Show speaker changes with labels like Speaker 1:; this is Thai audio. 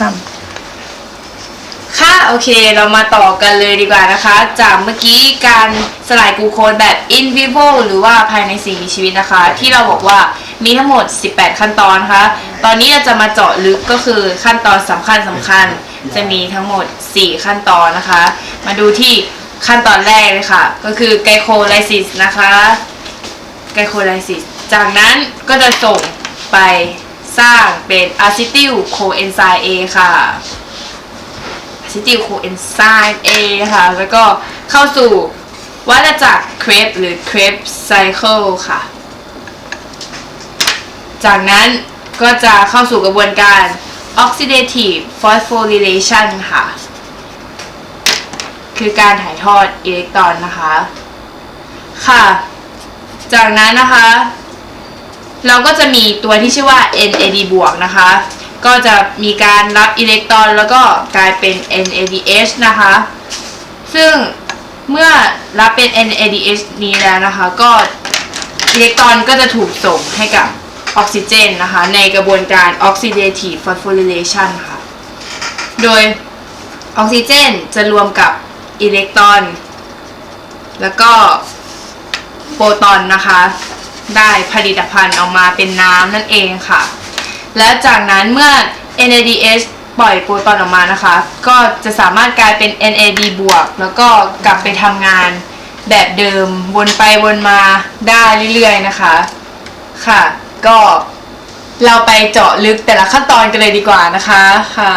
Speaker 1: สาม
Speaker 2: ค่ะโอเคเรามาต่อกันเลยดีกว่านะคะ จากเมื่อกี้การสลายกูโคนแบบ in vivo หรือว่าภายในสิ่งมีชีวิตนะคะ ที่เราบอกว่ามีทั้งหมด 18 ขั้นตอนนะคะ ตอนนี้เราจะมาเจาะลึกก็คือขั้นตอนสำคัญสำคัญจะมีทั้งหมด 4 ขั้นตอนนะคะ มาดูที่ขั้นตอนแรกเลยค่ะ ก็คือไกโคไลซิสนะคะไกโคไลซิสจากนั้นก็จะส่งไป สร้างเป็นอะซิติลโคเอนไซม์ A ค่ะอะซิติลโคเอนไซม์ A ค่ะ แล้วก็เข้าสู่วัฏจักรเครปหรือเครปไซเคิลค่ะ จากนั้นก็จะเข้าสู่กระบวนการ oxidative phosphorylation ค่ะ คือการถ่ายทอดอิเล็กตรอนนะคะ ค่ะ จากนั้นนะคะ เราก็จะมีตัวที่ชื่อว่า NAD บวกนะคะ ก็จะมีการรับอิเล็กตรอนแล้วก็กลายเป็น NADH นะคะ ซึ่งเมื่อรับเป็น NADH นี้แล้วนะคะ ก็อิเล็กตรอนก็จะถูกส่งให้กับออกซิเจนนะคะ ในกระบวนการ oxidative phosphorylation ค่ะ โดยออกซิเจนจะรวมกับอิเล็กตรอน แล้วก็โปรตอนนะคะ ได้ผลิตภัณฑ์ออกมาเป็นน้ำนั่นเองค่ะ และจากนั้นเมื่อ NADH ปล่อยโปรตอนออกมานะคะ ก็จะสามารถกลายเป็น NAD บวกแล้วก็กลับไปทำงานแบบเดิมวนไปวนมาได้เรื่อยๆนะคะค่ะ ก็เราไปเจาะลึกแต่ละขั้นตอนกันเลยดีกว่านะคะค่ะ